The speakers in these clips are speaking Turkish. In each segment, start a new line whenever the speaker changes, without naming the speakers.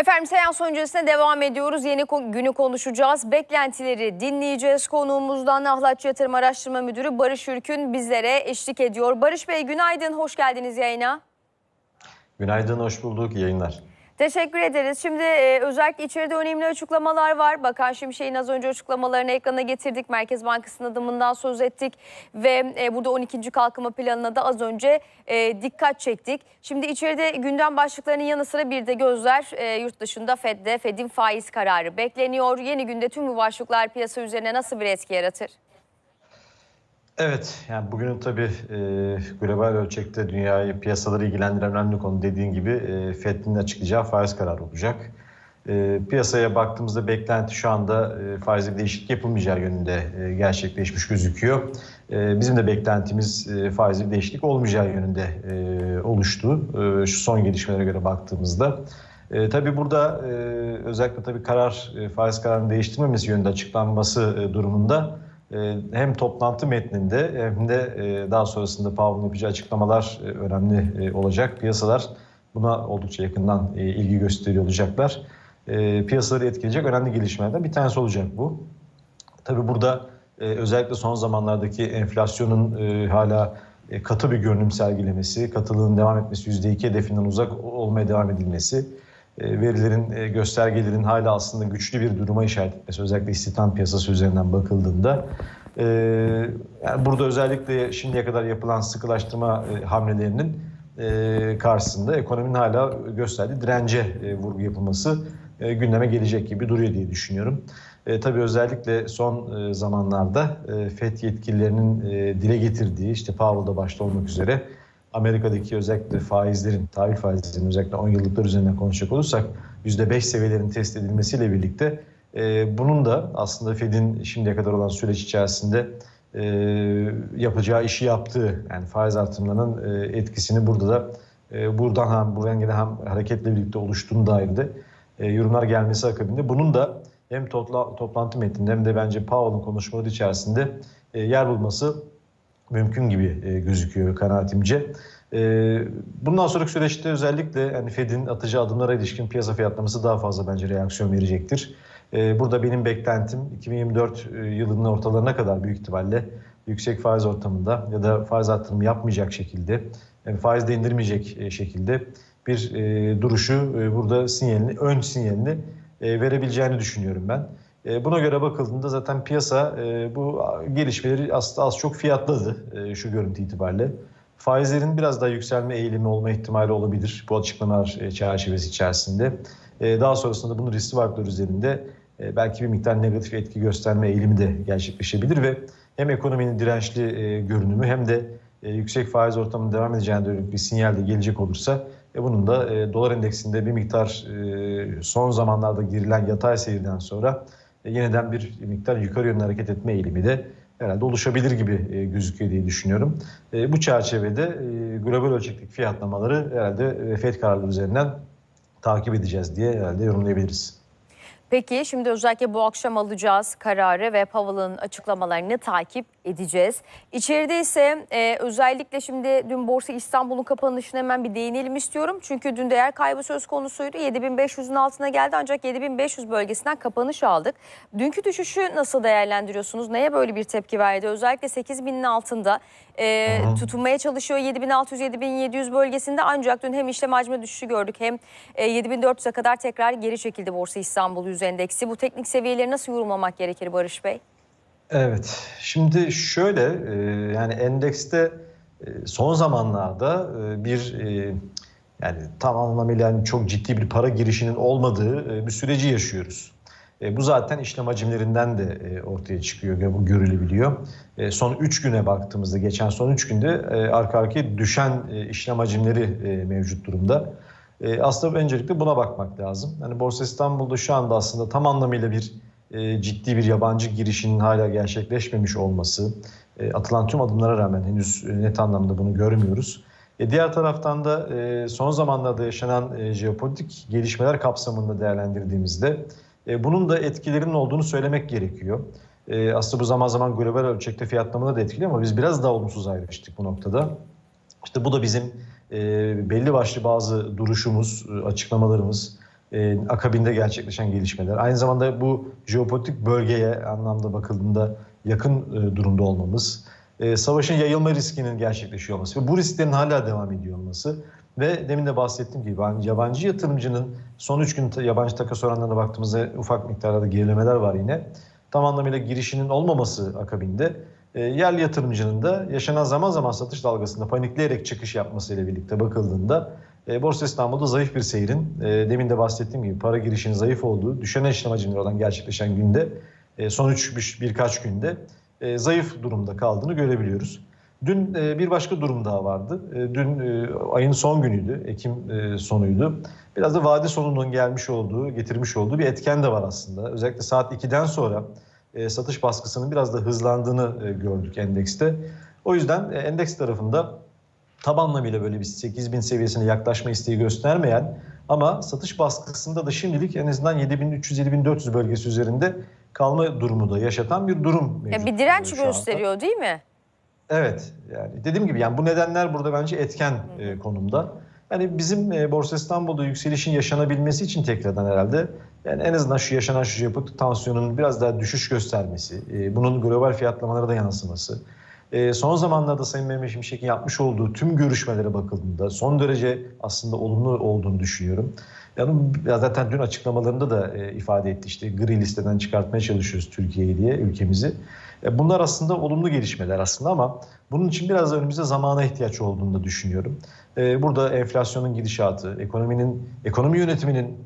Efendim seans öncesine devam ediyoruz. Yeni günü konuşacağız. Beklentileri dinleyeceğiz. Konuğumuzdan Ahlatçı Yatırım Araştırma Müdürü Barış Ürkün bizlere eşlik ediyor. Barış Bey günaydın, hoş geldiniz yayına.
Günaydın, hoş bulduk. Yayınlar.
Teşekkür ederiz. Şimdi e, özellikle içeride önemli açıklamalar var. Bakan Şimşek'in az önce açıklamalarını ekrana getirdik. Merkez Bankası'nın adımından söz ettik. Ve e, burada 12. kalkınma planına da az önce e, dikkat çektik. Şimdi içeride gündem başlıklarının yanı sıra bir de gözler e, yurt dışında Fed'de Fed'in faiz kararı bekleniyor. Yeni günde tüm bu başlıklar piyasa üzerine nasıl bir etki yaratır?
Evet, yani bugünün tabii e, global ölçekte dünyayı, piyasaları ilgilendiren önemli konu dediğin gibi e, FED'in açıklayacağı faiz kararı olacak. E, piyasaya baktığımızda beklenti şu anda e, faizde değişiklik yapılmayacağı yönünde e, gerçekleşmiş gözüküyor. E, bizim de beklentimiz e, faizde değişiklik olmayacağı yönünde e, oluştu e, şu son gelişmelere göre baktığımızda. E, tabii burada e, özellikle tabii karar e, faiz kararını değiştirmemesi yönünde açıklanması e, durumunda hem toplantı metninde hem de e, daha sonrasında Powell'ın yapacağı açıklamalar e, önemli e, olacak. Piyasalar buna oldukça yakından e, ilgi gösteriyor olacaklar. E, Piyasaları etkileyecek önemli gelişmelerden bir tanesi olacak bu. Tabii burada e, özellikle son zamanlardaki enflasyonun e, hala e, katı bir görünüm sergilemesi, katılığın devam etmesi, %2 hedefinden uzak olmaya devam edilmesi, e, verilerin, e, göstergelerin hala aslında güçlü bir duruma işaret etmesi, özellikle istihdam piyasası üzerinden bakıldığında, e, yani burada özellikle şimdiye kadar yapılan sıkılaştırma e, hamlelerinin e, karşısında ekonominin hala gösterdiği dirence e, vurgu yapılması e, gündeme gelecek gibi duruyor diye düşünüyorum. E, tabii özellikle son e, zamanlarda e, FED yetkililerinin e, dile getirdiği işte Powell'da başta olmak üzere Amerika'daki özellikle faizlerin, tahvil faizlerinin özellikle 10 yıllıklar üzerinden konuşacak olursak %5 seviyelerin test edilmesiyle birlikte e, bunun da aslında Fed'in şimdiye kadar olan süreç içerisinde e, yapacağı işi yaptığı yani faiz artımlarının e, etkisini burada da e, buradan hem buradan gelen hem hareketle birlikte oluştuğunu dair de e, yorumlar gelmesi akabinde bunun da hem topla, toplantı metninde hem de bence Powell'ın konuşmaları içerisinde e, yer bulması mümkün gibi e, gözüküyor kanaatimce. E, bundan sonraki süreçte özellikle yani Fed'in atacağı adımlara ilişkin piyasa fiyatlaması daha fazla bence reaksiyon verecektir. E, burada benim beklentim 2024 e, yılının ortalarına kadar büyük ihtimalle yüksek faiz ortamında ya da faiz artırımı yapmayacak şekilde, yani faiz de indirmeyecek şekilde bir duruşu burada sinyalini, ön sinyalini verebileceğini düşünüyorum ben. E, buna göre bakıldığında zaten piyasa e, bu gelişmeleri aslında az çok fiyatladı e, şu görüntü itibariyle. Faizlerin biraz daha yükselme eğilimi olma ihtimali olabilir bu açıklamalar e, çerçevesi içerisinde. Daha sonrasında bunun riskli varlıklar üzerinde belki bir miktar negatif etki gösterme eğilimi de gerçekleşebilir ve hem ekonominin dirençli e, görünümü hem de yüksek faiz ortamının devam edeceğine dönük bir sinyal de gelecek olursa bunun da dolar endeksinde bir miktar son zamanlarda girilen yatay seyirden sonra yeniden bir miktar yukarı yönlü hareket etme eğilimi de herhalde oluşabilir gibi e, gözüküyor diye düşünüyorum. E, bu çerçevede e, global ölçekteki fiyatlamaları herhalde e, FED kararları üzerinden takip edeceğiz diye herhalde yorumlayabiliriz.
Peki şimdi özellikle bu akşam alacağız kararı ve Powell'ın açıklamalarını takip edeceğiz. İçeride ise e, özellikle şimdi dün Borsa İstanbul'un kapanışına hemen bir değinelim istiyorum. Çünkü dün değer kaybı söz konusuydu. 7500'ün altına geldi ancak 7500 bölgesinden kapanış aldık. Dünkü düşüşü nasıl değerlendiriyorsunuz? Neye böyle bir tepki verdi? Özellikle 8000'in altında e, tutunmaya çalışıyor 7600-7700 bölgesinde ancak dün hem işlem hacmi düşüşü gördük hem e, 7400'e kadar tekrar geri çekildi Borsa İstanbul yüz endeksi. Bu teknik seviyeleri nasıl yorumlamak gerekir Barış Bey?
Evet, şimdi şöyle e, yani endekste e, son zamanlarda e, bir yani tam anlamıyla yani çok ciddi bir para girişinin olmadığı bir süreci yaşıyoruz. E, bu zaten işlem hacimlerinden de e, ortaya çıkıyor ve bu görülebiliyor. E, son 3 güne baktığımızda, geçen son 3 günde e, arka arkaya düşen e, işlem hacimleri e, mevcut durumda. E, aslında öncelikle buna bakmak lazım. Yani Borsa İstanbul'da şu anda aslında tam anlamıyla bir e, ciddi bir yabancı girişinin hala gerçekleşmemiş olması, e, atılan tüm adımlara rağmen henüz e, net anlamda bunu görmüyoruz. E, diğer taraftan da son zamanlarda yaşanan e, jeopolitik gelişmeler kapsamında değerlendirdiğimizde bunun da etkilerinin olduğunu söylemek gerekiyor. Aslında bu zaman zaman global ölçekte fiyatlamada da etkili ama biz biraz daha olumsuz ayrıştık bu noktada. İşte bu da bizim belli başlı bazı duruşumuz, açıklamalarımız, e, akabinde gerçekleşen gelişmeler. Aynı zamanda bu jeopolitik bölgeye anlamda bakıldığında yakın e, durumda olmamız, e, savaşın yayılma riskinin gerçekleşiyor olması ve bu risklerin hala devam ediyor olması ve demin de bahsettiğim gibi yani yabancı yatırımcının son 3 gün yabancı takas oranlarına baktığımızda ufak miktarda gerilemeler var yine. Tam anlamıyla girişinin olmaması akabinde e, yerli yatırımcının da yaşanan zaman zaman satış dalgasında panikleyerek çıkış yapmasıyla birlikte bakıldığında e, Borsa İstanbul'da zayıf bir seyrin, e, demin de bahsettiğim gibi para girişinin zayıf olduğu, düşen işlem hacimleri olan gerçekleşen günde, e, son üç, bir- birkaç günde e, zayıf durumda kaldığını görebiliyoruz. Dün e, bir başka durum daha vardı. E, dün e, ayın son günüydü, Ekim e, sonuydu. Biraz da vade sonunun gelmiş olduğu, getirmiş olduğu bir etken de var aslında. Özellikle saat 2'den sonra e, satış baskısının biraz da hızlandığını e, gördük endekste. O yüzden e, endeks tarafında tam anlamıyla böyle bir 8000 seviyesine yaklaşma isteği göstermeyen ama satış baskısında da şimdilik en azından 7300-7400 bölgesi üzerinde kalma durumu da yaşatan bir durum
Ya
mevcut.
bir direnç
anda.
gösteriyor değil mi?
Evet yani dediğim gibi yani bu nedenler burada bence etken e, konumda. Yani bizim e, Borsa İstanbul'da yükselişin yaşanabilmesi için tekrardan herhalde yani en azından şu yaşanan şu jeopolitik tansiyonun biraz daha düşüş göstermesi, e, bunun global fiyatlamalara da yansıması. E, son zamanlarda Sayın Mehmet Şimşek'in yapmış olduğu tüm görüşmelere bakıldığında son derece aslında olumlu olduğunu düşünüyorum. Yani ya zaten dün açıklamalarında da e, ifade etti işte gri listeden çıkartmaya çalışıyoruz Türkiye'yi diye ülkemizi. E, bunlar aslında olumlu gelişmeler aslında ama bunun için biraz da önümüzde zamana ihtiyaç olduğunu da düşünüyorum. E, burada enflasyonun gidişatı, ekonominin ekonomi yönetiminin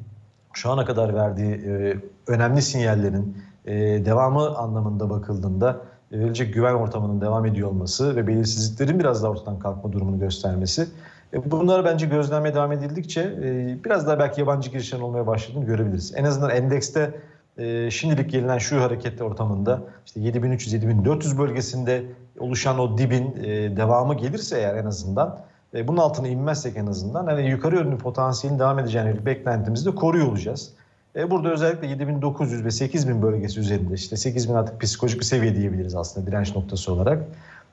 şu ana kadar verdiği e, önemli sinyallerin e, devamı anlamında bakıldığında verilecek güven ortamının devam ediyor olması ve belirsizliklerin biraz daha ortadan kalkma durumunu göstermesi. E, bunlar bence gözlenmeye devam edildikçe e, biraz daha belki yabancı girişlerin olmaya başladığını görebiliriz. En azından endekste e, şimdilik gelinen şu hareket ortamında işte 7300-7400 bölgesinde oluşan o dibin devamı gelirse eğer en azından bunun altına inmezsek en azından hani yukarı yönlü potansiyelin devam edeceğini beklentimizi de koruyor olacağız. E, burada özellikle 7900 ve 8000 bölgesi üzerinde işte 8000 artık psikolojik bir seviye diyebiliriz aslında direnç noktası olarak.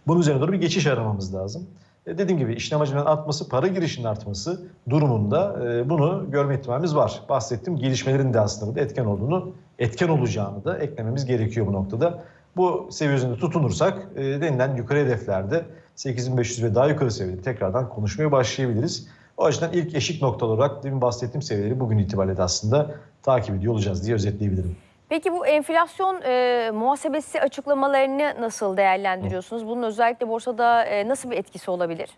Bunun üzerine doğru bir geçiş aramamız lazım. E, dediğim gibi işlem hacminin artması, para girişinin artması durumunda e, bunu görme ihtimalimiz var. Bahsettiğim gelişmelerin de aslında burada etken olduğunu, etken olacağını da eklememiz gerekiyor bu noktada. Bu seviye tutunursak e, denilen yukarı hedeflerde 8500 ve daha yukarı seviyede tekrardan konuşmaya başlayabiliriz. O açıdan ilk eşik nokta olarak demin bahsettiğim seviyeleri bugün itibariyle de aslında takip ediyor olacağız diye özetleyebilirim.
Peki bu enflasyon e, muhasebesi açıklamalarını nasıl değerlendiriyorsunuz? Bunun özellikle borsada e, nasıl bir etkisi olabilir?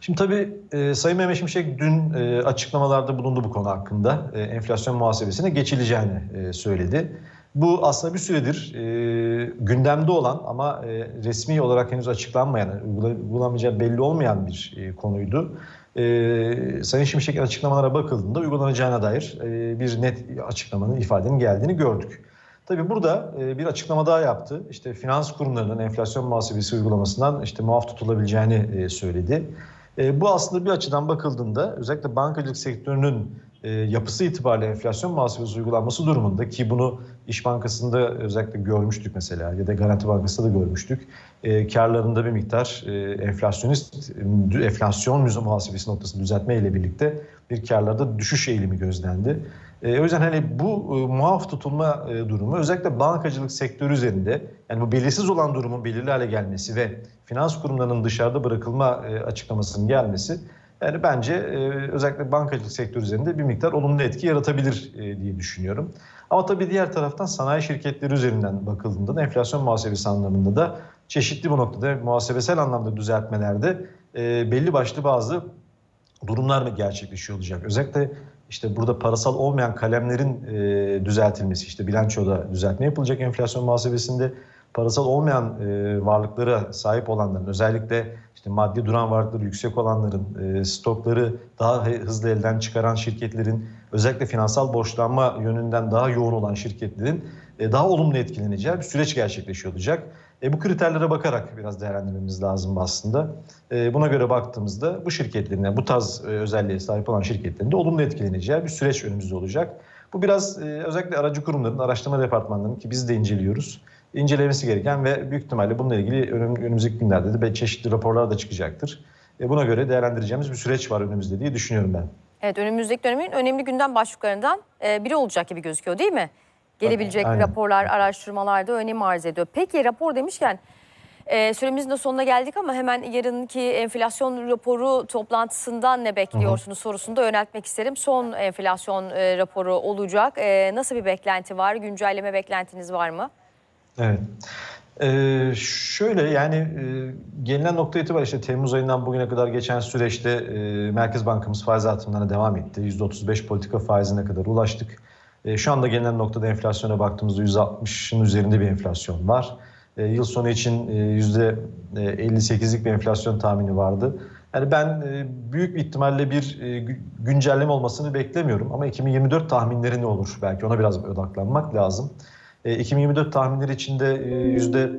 Şimdi tabii e, Sayın Mehmet Şimşek dün e, açıklamalarda bulundu bu konu hakkında. E, enflasyon muhasebesine geçileceğini e, söyledi. Bu aslında bir süredir e, gündemde olan ama e, resmi olarak henüz açıklanmayan, uygula- uygulanmayacağı belli olmayan bir e, konuydu. E, Sayın Şimşek'in açıklamalara bakıldığında uygulanacağına dair e, bir net açıklamanın, ifadenin geldiğini gördük. Tabii burada e, bir açıklama daha yaptı. İşte finans kurumlarının enflasyon muhasebesi uygulamasından işte muaf tutulabileceğini e, söyledi. E, bu aslında bir açıdan bakıldığında özellikle bankacılık sektörünün e, yapısı itibariyle enflasyon muhasebesi uygulanması durumunda ki bunu İş Bankası'nda özellikle görmüştük mesela ya da Garanti Bankası'nda da görmüştük. E, karlarında bir miktar e, enflasyonist enflasyon müze muhasebesi noktasını düzeltme ile birlikte bir karlarda düşüş eğilimi gözlendi. E, o yüzden hani bu e, muaf tutulma e, durumu özellikle bankacılık sektörü üzerinde yani bu belirsiz olan durumun belirli hale gelmesi ve finans kurumlarının dışarıda bırakılma e, açıklamasının gelmesi yani bence e, özellikle bankacılık sektörü üzerinde bir miktar olumlu etki yaratabilir e, diye düşünüyorum. Ama tabii diğer taraftan sanayi şirketleri üzerinden bakıldığında da enflasyon muhasebesi anlamında da çeşitli bu noktada muhasebesel anlamda düzeltmelerde e, belli başlı bazı durumlar mı gerçekleşiyor olacak? Özellikle işte burada parasal olmayan kalemlerin e, düzeltilmesi, işte bilançoda düzeltme yapılacak enflasyon muhasebesinde parasal olmayan e, varlıklara sahip olanların özellikle işte maddi duran varlıkları yüksek olanların e, stokları daha hızlı elden çıkaran şirketlerin özellikle finansal borçlanma yönünden daha yoğun olan şirketlerin e, daha olumlu etkileneceği bir süreç gerçekleşiyor olacak. E, bu kriterlere bakarak biraz değerlendirmemiz lazım aslında. E, buna göre baktığımızda bu şirketlerin, yani bu tarz e, özelliğe sahip olan şirketlerin de olumlu etkileneceği bir süreç önümüzde olacak. Bu biraz e, özellikle aracı kurumların, araştırma departmanlarının ki biz de inceliyoruz, incelemesi gereken ve büyük ihtimalle bununla ilgili önüm, önümüzdeki günlerde de çeşitli raporlar da çıkacaktır. E, buna göre değerlendireceğimiz bir süreç var önümüzde diye düşünüyorum ben.
Evet önümüzdeki dönemin önemli gündem başlıklarından e, biri olacak gibi gözüküyor değil mi? Gelebilecek
Aynen.
raporlar, araştırmalar da önem arz ediyor. Peki rapor demişken e, süremizin de sonuna geldik ama hemen yarınki enflasyon raporu toplantısından ne bekliyorsunuz sorusunu da yöneltmek isterim. Son enflasyon e, raporu olacak. E, nasıl bir beklenti var? Güncelleme beklentiniz var mı?
Evet. Ee, şöyle yani e, gelinen nokta itibariyle işte Temmuz ayından bugüne kadar geçen süreçte e, Merkez Bankamız faiz artımlarına devam etti. %35 politika faizine kadar ulaştık. E, şu anda gelinen noktada enflasyona baktığımızda %60'ın üzerinde bir enflasyon var. E, yıl sonu için e, %58'lik bir enflasyon tahmini vardı. Yani ben e, büyük bir ihtimalle bir e, gü- güncelleme olmasını beklemiyorum ama 2024 tahminleri ne olur? Belki ona biraz odaklanmak lazım. E, 2024 tahminleri içinde e, yüzde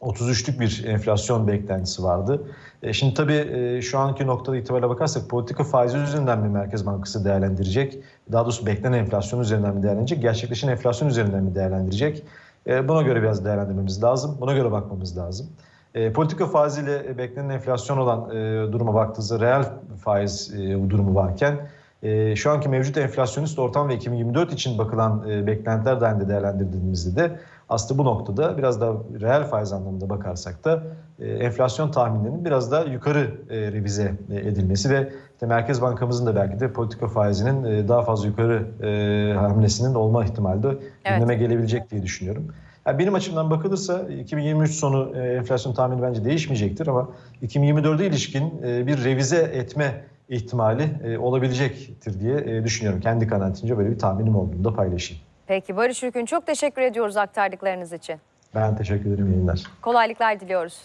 33'lük bir enflasyon beklentisi vardı. E, Şimdi tabii e, şu anki noktada itibariyle bakarsak politika faizi üzerinden mi Merkez Bankası değerlendirecek? Daha doğrusu beklenen enflasyon üzerinden mi değerlendirecek? Gerçekleşen enflasyon üzerinden mi değerlendirecek? E, Buna göre biraz değerlendirmemiz lazım. Buna göre bakmamız lazım. E, politika faiziyle e, beklenen enflasyon olan e, duruma baktığınızda reel faiz e, durumu varken e, şu anki mevcut enflasyonist ortam ve 2024 için bakılan e, beklentiler dahilinde değerlendirdiğimizde de aslında bu noktada biraz daha reel faiz anlamında bakarsak da e, enflasyon tahminlerinin biraz daha yukarı e, revize e, edilmesi ve işte Merkez Bankamızın da belki de politika faizinin e, daha fazla yukarı e, hamlesinin olma ihtimali de gündeme gelebilecek diye düşünüyorum. Yani benim açımdan bakılırsa 2023 sonu e, enflasyon tahmini bence değişmeyecektir ama 2024'e ilişkin e, bir revize etme ihtimali e, olabilecektir diye e, düşünüyorum. Kendi kanaatimce böyle bir tahminim olduğunu da paylaşayım.
Peki Barış Ülkün çok teşekkür ediyoruz aktardıklarınız için.
Ben teşekkür ederim yayınlar.
Kolaylıklar diliyoruz.